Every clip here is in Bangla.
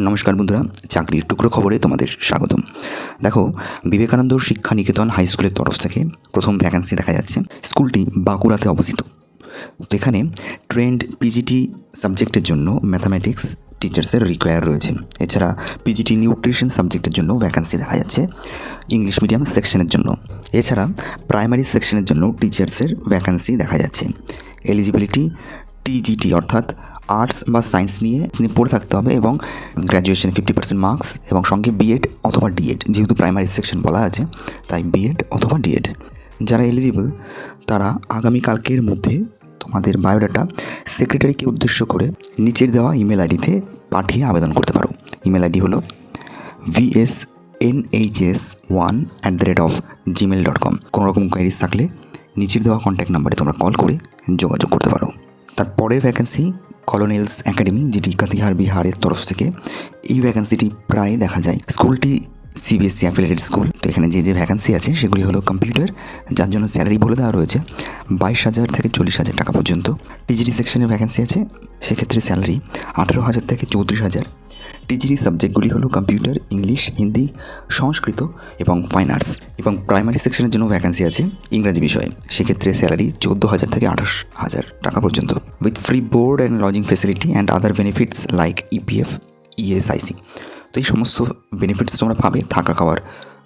নমস্কার বন্ধুরা, চাকরির টুকরো খবরে তোমাদের স্বাগতম। দেখো, বিবেকানন্দ শিক্ষা নিকেতন হাই স্কুলের তরফ থেকে প্রথম ভ্যাকান্সি দেখা যাচ্ছে। স্কুলটি বাঁকুড়াতে অবস্থিত। তো এখানে ট্রেন্ড পিজিটি সাবজেক্টের জন্য ম্যাথামেটিক্স টিচার্সের রিকোয়ার রয়েছে। এছাড়া পিজিটি নিউট্রিশন সাবজেক্টের জন্য ভ্যাকান্সি দেখা যাচ্ছে ইংলিশ মিডিয়াম সেকশনের জন্য। এছাড়া প্রাইমারি সেকশনের জন্য টিচার্সের ভ্যাকান্সি দেখা যাচ্ছে। এলিজিবিলিটি টিজিটি অর্থাৎ আর্টস বা সায়েন্স নিয়ে আপনি পড়ে থাকতে হবে এবং গ্র্যাজুয়েশন ফিফটি পার্সেন্ট মার্কস এবং সঙ্গে বিএড অথবা ডিএড যেহেতু প্রাইমারি সেকশন বলা আছে, তাই বিএড অথবা ডিএড যারা এলিজিবল তারা আগামীকালকের মধ্যে তোমাদের বায়োডাটা সেক্রেটারিকে উদ্দেশ্য করে নিচের দেওয়া ইমেল আইডিতে পাঠিয়ে আবেদন করতে পারো। ইমেল আইডি হলো VS NHS one at the rate of Gmail dot com কোনো রকম কোয়ারিজ থাকলে নিচের দেওয়া কন্ট্যাক্ট নাম্বারে তোমরা কল করে যোগাযোগ করতে পারো। তারপরের ভ্যাকেন্সি কলোনেলস একাডেমি যেটি কাতিহার বিহারের তরফ থেকে, এই ভ্যাকান্সিটি প্রায় দেখা যায়। স্কুলটি সিবিএসসি অ্যাফিলেটেড স্কুল তো এখানে যে যে ভ্যাকান্সি আছে, সেগুলি হলো কম্পিউটার যার জন্য স্যালারি বলে দেওয়া রয়েছে, বাইশ হাজার থেকে চল্লিশ হাজার টাকা পর্যন্ত। টিজিটি সেকশনের ভ্যাকান্সি আছে, সেক্ষেত্রে স্যালারি আঠেরো হাজার থেকে চৌত্রিশ হাজার। টিজিটি সাবজেক্টগুলি হলো কম্পিউটার, ইংলিশ, হিন্দি, সংস্কৃত এবং ফাইন আর্টস। এবং প্রাইমারি সেকশনের জন্য ভ্যাকেন্সি আছে ইংরাজি বিষয়ে। সেক্ষেত্রে স্যালারি চোদ্দ হাজার থেকে আঠাশ হাজার টাকা পর্যন্ত। With free board and lodging facility and other benefits like EPF ESIC তো এই সমস্ত বেনিফিটস তোমরা পাবে, থাকা খাওয়ার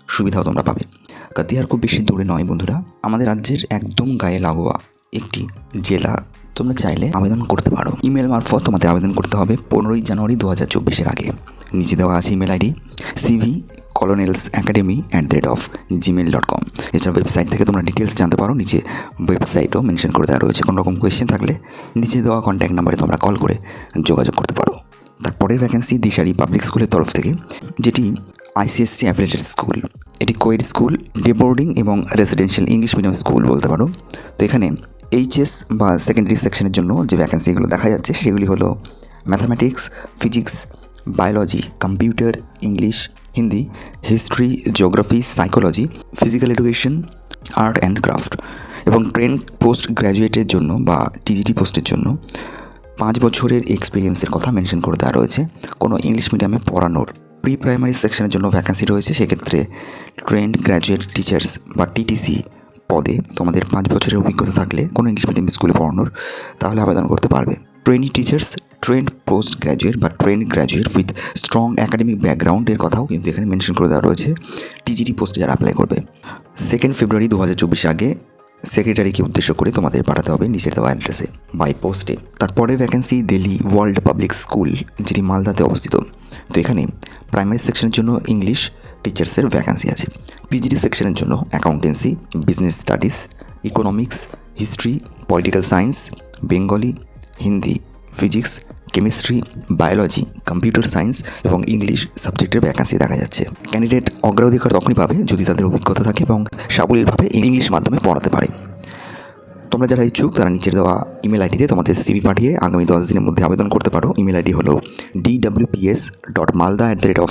সুবিধাও তোমরা পাবে। কাতিয়ার খুব বেশি দূরে নয় বন্ধুরা। আমাদের রাজ্যের একদম গায়ে লাগোয়া একটি জেলা তোমরা চাইলে আবেদন করতে পারো। ইমেল মারফত তোমাদের আবেদন করতে হবে পনেরোই জানুয়ারি দু হাজার চব্বিশের আগে। নিচে দেওয়া আছে email ID CV colonels academy at the rate of Gmail dot com এছাড়া ওয়েবসাইট থেকে তোমরা ডিটেলস জানতে পারো, নিচে ওয়েবসাইটও মেনশন করে দেওয়া রয়েছে। কোনো রকম কোয়েশ্চেন থাকলে নিচে দেওয়া কন্ট্যাক্ট নাম্বারে তোমরা কল করে যোগাযোগ করতে পারো। তারপরের ভ্যাকেন্সি দিশারি পাবলিক স্কুলের তরফ থেকে, যেটি আইসিএসসি অ্যাফিলেটেড স্কুল এটি কোয়েড স্কুল ডে বোর্ডিং এবং রেসিডেন্সিয়াল ইংলিশ মিডিয়াম স্কুল বলতে পারো। তো এখানে এইচএস বা সেকেন্ডারি সেকশনের জন্য যে ভ্যাকেন্সিগুলো দেখা যাচ্ছে, সেগুলি হলো mathematics physics biology computer English Hindi history geography psychology physical education art and craft এবং ট্রেন পোস্ট গ্র্যাজুয়েটের জন্য বা টিজিটি পোস্টের জন্য পাঁচ বছরের এক্সপিরিয়েন্সের কথা মেনশন করে দেওয়া রয়েছে। কোনো ইংলিশ মিডিয়ামে পড়ানোর প্রি প্রাইমারি সেকশনের জন্য ভ্যাকেন্সি রয়েছে। সেক্ষেত্রে ট্রেন্ড গ্র্যাজুয়েট টিচার্স বা টিটিসি পদে তোমাদের পাঁচ বছরের অভিজ্ঞতা থাকলে কোনো ইংলিশ মিডিয়াম স্কুলে পড়ানোর, তাহলে আবেদন করতে পারবে। Trainee teachers trained post graduate বা trained graduate with strong academic ব্যাকগ্রাউন্ডের কথাও কিন্তু এখানে মেনশন করে দেওয়া রয়েছে। টিজিটি পোস্টে যারা অ্যাপ্লাই করবে। সেকেন্ড ফেব্রুয়ারি দু হাজার চব্বিশ আগে সেক্রেটারিকে উদ্দেশ্য করে তোমাদের পাঠাতে হবে নিচের দেওয়া অ্যাড্রেসে বাই পোস্টে তারপরে vacancy Delhi World Public School যেটি মালদাতে অবস্থিত। তো এখানে প্রাইমারি সেকশনের জন্য ইংলিশ টিচার্সের ভ্যাকেন্সি আছে। পিজিডি সেকশনের জন্য accountancy business studies economics history political science Bengali Hindi physics chemistry biology computer science এবং ইংলিশ সাবজেক্টের ভ্যাকান্সি দেখা যাচ্ছে। ক্যান্ডিডেট অগ্রাধিকার তখনই পাবে যদি তাদের অভিজ্ঞতা থাকে এবং সাবলীলভাবে ইংলিশ মাধ্যমে পড়াতে পারে। তোমরা যারা ইচ্ছুক, তারা নিচের দেওয়া ইমেল আইডিতে তোমাদের সিভি পাঠিয়ে আগামী দশ দিনের মধ্যে আবেদন করতে পারো। ইমেল আইডি হলো DWPS dot Malda at the rate of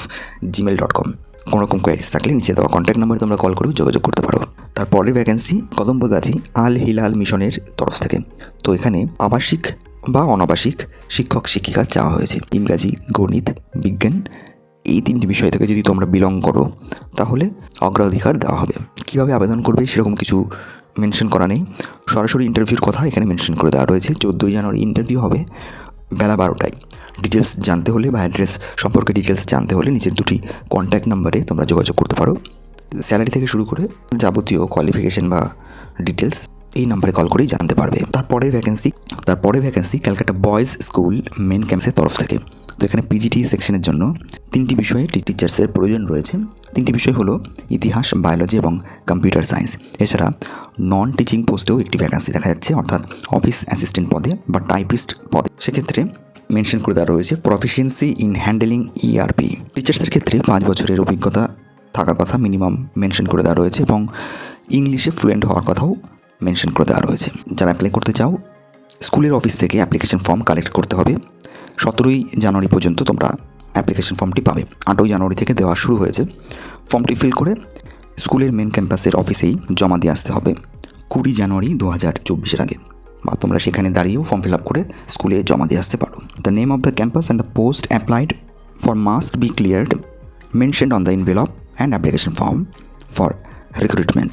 Gmail dot com কোনো রকম কোয়ারিজ থাকলে নিচে দেওয়া কন্ট্যাক্ট নাম্বারে তোমরা কল করেও যোগাযোগ করতে পারো। তারপরের ভ্যাকেন্সি কদম্বগাছি, আল হিলাল মিশনের তরফ থেকে। তো এখানে আবাসিক বা অনাবাসিক শিক্ষক, শিক্ষিকা চাওয়া হয়েছে। ইংরাজি, গণিত, বিজ্ঞান, এই তিনটি বিষয় থেকে যদি তোমরা বিলং করো, তাহলে অগ্রাধিকার দেওয়া হবে। কীভাবে আবেদন করবে সেরকম কিছু মেনশন করা নেই। সরাসরি ইন্টারভিউর কথা এখানে মেনশন করে দেওয়া রয়েছে। চোদ্দোই জানুয়ারি ইন্টারভিউ হবে। বেলা বারোটায়। ডিটেলস জানতে হলে বা অ্যাড্রেস সম্পর্কে ডিটেলস জানতে হলে নিচের দুটি কন্ট্যাক্ট নাম্বারে তোমরা যোগাযোগ করতে পারো। স্যালারি থেকে শুরু করে যাবতীয় কোয়ালিফিকেশন বা ডিটেলস এই নাম্বারে কল করেই জানতে পারবে। তারপরে ভ্যাকেন্সি তারপরে vacancy Calcutta boys school main ক্যাম্পসের তরফ থেকে। তো এখানে পিজিটি সেকশনের জন্য তিনটি বিষয়ে টিচার্সের প্রয়োজন রয়েছে। তিনটি বিষয় হলো ইতিহাস বায়োলজি এবং কম্পিউটার সায়েন্স এছাড়া নন টিচিং পোস্টেও একটি ভ্যাকেন্সি দেখা যাচ্ছে, অর্থাৎ অফিস অ্যাসিস্ট্যান্ট পদে বা টাইপিস্ট পদে। সেক্ষেত্রে মেনশন করে দেওয়া রয়েছে প্রফিসিয়েন্সি ইন হ্যান্ডেলিং ইআরপি টিচার্সের ক্ষেত্রে পাঁচ বছরের অভিজ্ঞতা থাকার কথা মিনিমাম মেনশন করে দেওয়া রয়েছে এবং ইংলিশে ফ্লুয়েন্ট হওয়ার কথাও মেনশন করে দেওয়া রয়েছে। যারা অ্যাপ্লাই করতে চাও, স্কুলের অফিস থেকে অ্যাপ্লিকেশন ফর্ম কালেক্ট করতে হবে। সতেরোই জানুয়ারি পর্যন্ত তোমরা অ্যাপ্লিকেশন ফর্মটি পাবে। আটই জানুয়ারি থেকে দেওয়া শুরু হয়েছে। ফর্মটি ফিল করে স্কুলের মেন ক্যাম্পাসের অফিসেই জমা দিয়ে আসতে হবে কুড়ি জানুয়ারি দু হাজার চব্বিশের আগে। বা তোমরা সেখানে দাঁড়িয়েও ফর্ম ফিল আপ করে স্কুলে জমা দিয়ে আসতে পারো। The name of the campus and the post applied for must be cleared mention on the envelope and application form for recruitment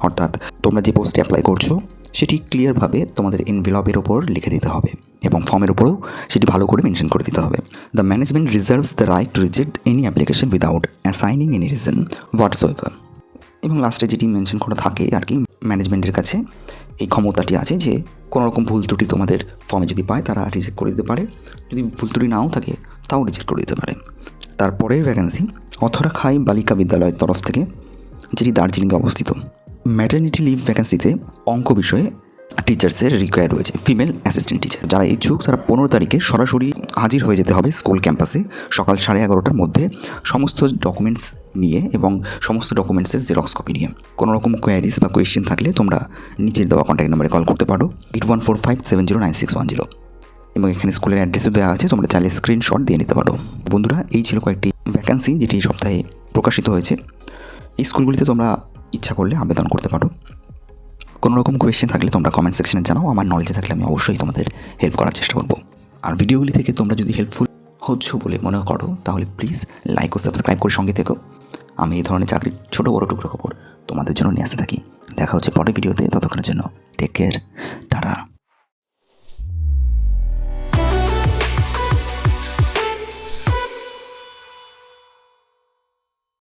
অর্থাৎ তোমরা যে পোস্টে অ্যাপ্লাই করছ, সেটি ক্লিয়ারভাবে তোমাদের ইনভেলপের ওপর লিখে দিতে হবে। এবং ফর্মের ওপরেও সেটি ভালো করে মেনশন করে দিতে হবে। The management reserves the right to reject any application without assigning any reason what's এবং লাস্টে যেটি মেনশন করা থাকে আর কি ম্যানেজমেন্টের কাছে এই ক্ষমতাটি আছে যে কোনো রকম ভুল ত্রুটি তোমাদের ফর্মে যদি পায়, তারা রিজেক্ট করে দিতে পারে। যদি ভুল ত্রুটি নাও থাকে, তাও রিজেক্ট করে দিতে পারে। তারপরের ভ্যাকেন্সি অথরা খাই বালিকা বিদ্যালয়ের তরফ থেকে, যেটি দার্জিলিংয়ে অবস্থিত ম্যাটার্নিটি লিভ ভ্যাকেন্সিতে অঙ্ক বিষয়ে টিচার্সের রিকোয়ার রয়েছে ফিমেল অ্যাসিস্ট্যান্ট টিচার যারা ইচ্ছুক তারা পনেরো তারিখে সরাসরি হাজির হয়ে যেতে হবে স্কুল ক্যাম্পাসে সকাল সাড়ে এগারোটার মধ্যে সমস্ত ডকুমেন্টস নিয়ে এবং সমস্ত ডকুমেন্টসের জেরক্স কপি নিয়ে। কোনো রকম কোয়ারিজ বা কোয়েশ্চেন থাকলে তোমরা নিচের দেওয়া কন্ট্যাক্ট নম্বরে কল করতে পারো eight one four five seven zero nine six one zero এবং এখানে স্কুলের অ্যাড্রেসও দেওয়া আছে, তোমরা চাইলে স্ক্রিনশট দিয়ে নিতে পারো। বন্ধুরা, এই ছিল কয়েকটি ভ্যাকান্সি যেটি এই সপ্তাহে প্রকাশিত হয়েছে। এই স্কুলগুলিতে তোমরা ইচ্ছা করলে আবেদন করতে পারো। কোনো রকম কোয়েশ্চেন থাকলে তোমরা কমেন্ট সেকশনে জানাও। আমার নলেজে থাকলে আমি অবশ্যই তোমাদের হেল্প করার চেষ্টা করব। আর ভিডিওগুলি থেকে তোমরা যদি হেল্পফুল হচ্ছ বলে মনে করো, তাহলে প্লিজ লাইক ও সাবস্ক্রাইব করে সঙ্গে থেকো। আমি এই ধরনের চাকরির ছোটো বড়ো টুকরো খবর তোমাদের জন্য নিয়ে আসতে থাকি। দেখা হচ্ছে পরের ভিডিওতে ততক্ষণের জন্য টেক কেয়ার